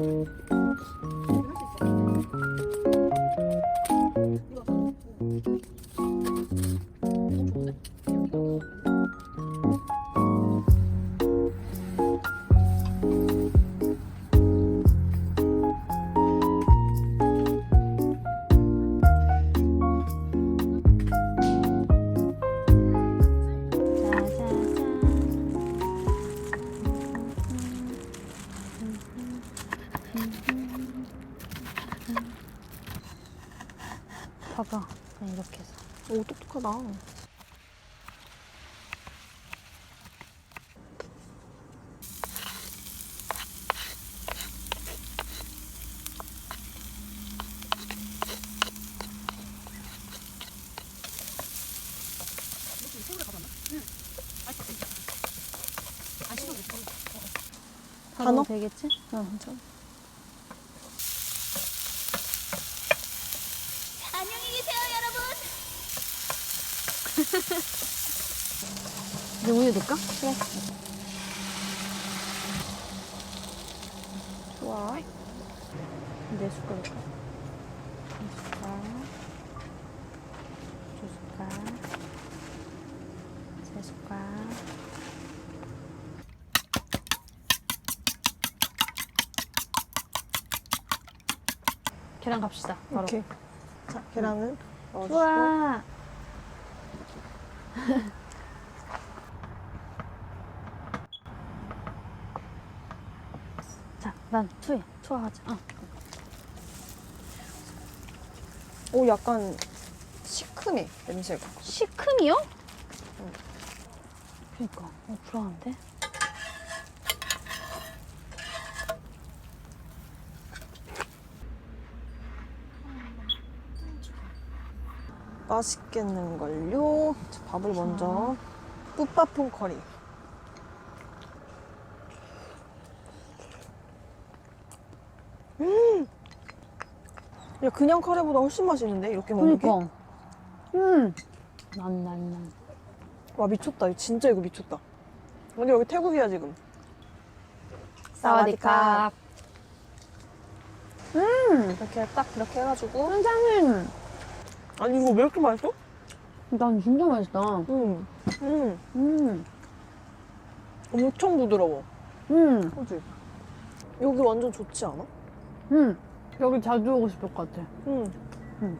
봐 오 똑똑하다. 다 넣어? 넣어도 되겠지? 어. 괜찮아. 안녕히 계세요, 여러분. 이제 우유 넣을까? 그래. 좋아. 네 숟갈. 세 숟갈. 계란 갑시다. 바로. 오케이. 자 계란을 넣어주고. 좋아. 자, 난 투에 투하하자. 어. 오 약간 시큼해 냄새가. 시큼이요? 그니까, 어, 불안한데? 맛있겠는걸요. 자, 밥을 먼저 뿌빠퐁 커리. 야 그냥 카레보다 훨씬 맛있는데 이렇게 먹는 게? 그니까. 음. 난, 난, 난. 와 미쳤다. 이거 진짜 이거 미쳤다. 근데 여기 태국이야 지금. 사와디캅. 음. 이렇게 딱 이렇게 해가지고. 선장님. 아니 이거 왜 이렇게 맛있어? 난 진짜 맛있다. 음, 음, 음. 엄청 부드러워. 음. 그지? 여기 완전 좋지 않아? 음. 여기 자주 오고 싶을 것 같아. 응. 응.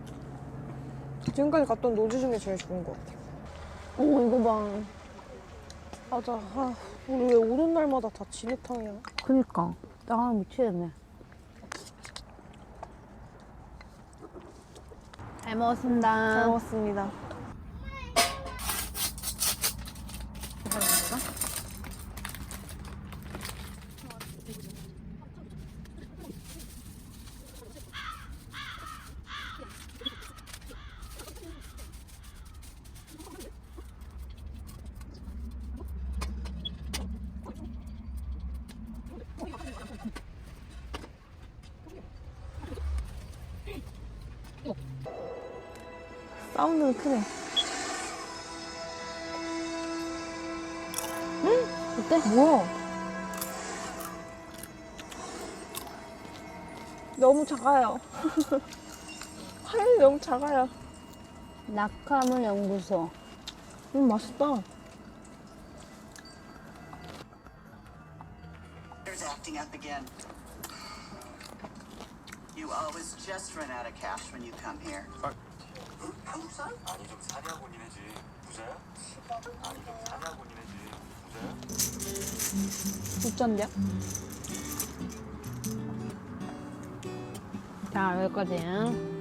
지금까지 갔던 노지 중에 제일 좋은 것 같아. 오, 이거 봐. 맞아. 아, 우리 왜 오는 날마다 다 진흙탕이야? 그니까. 나 미치겠네. 잘 먹었습니다. 잘 먹었습니다. 사운드는 크네. 어때? 뭐야? 너무 작아요. 하얀이 너무 작아요. 낙하물 연구소. 음, 맛있다. There's acting up again. You always just run out of cash when you come here. 한국 사람? 아니 좀 사냐고니네지 부자야? 아니 좀 사냐고니네지 부자야? 어쩐데? 자, 여기까지.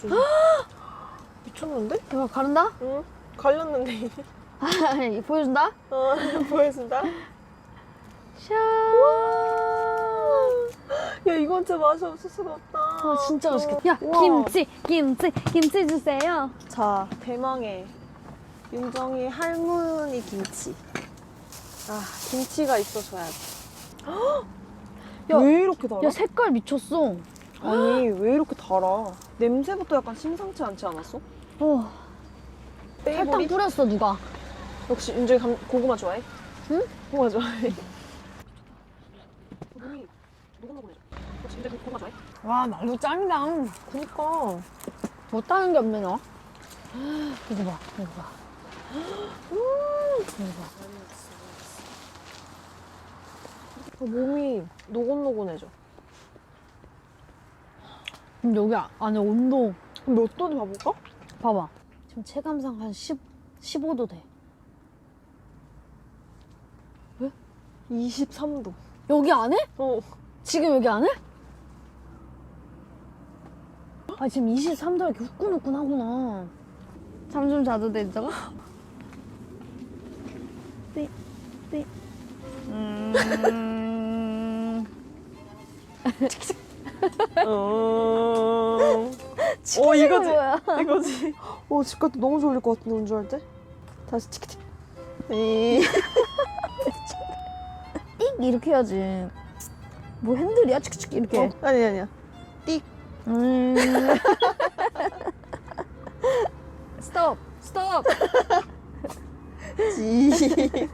조심. 미쳤는데? 이거 가른다? 응. 갈렸는데. 보여준다? 어, 보여준다. 샤. 야, 이건 진짜 맛이 없어스럽다. 아, 진짜 맛있겠다. 야, 우와. 김치, 김치, 김치 주세요. 자, 대망의 윤정이 할머니 김치. 아, 김치가 있어줘야지. 야, 왜 이렇게 달아? 야, 색깔 미쳤어. 아니, 왜 이렇게 달아? 냄새부터 약간 심상치 않지 않았어? 어, 설탕 페이보릿? 뿌렸어, 누가. 역시 윤정이 감, 고구마 좋아해? 응? 고구마 좋아해. 고구미 노곤노곤해져. 혹시 윤정이 고구마 좋아해? 와, 말도 짱이다. 그니까. 못하는 게 없네, 너. 이거 봐, 이거 봐. 이거 봐. 어, 몸이 노곤노곤해져. 근데 여기 안에 온도 몇 도인지 봐볼까? 봐봐. 지금 체감상 한 10, 15도 돼. 23도. 여기 안에? 어. 지금 여기 안에? 아 지금 23도 이렇게 후끈후끈하구나. 잠 좀 자도 돼 이따가? 네, 네. 음. 어. 치킨은 어, 이거지. 뭐야? 이거지. 어, 집 갔다 너무 졸릴 것 같은데, 운전할 때? 다시 치키치. 에이. 띡 이렇게 해야지. 뭐 핸들이야? 치키치키 이렇게. 어, 아니, 아니야. 음. 스톱, 스톱. 지.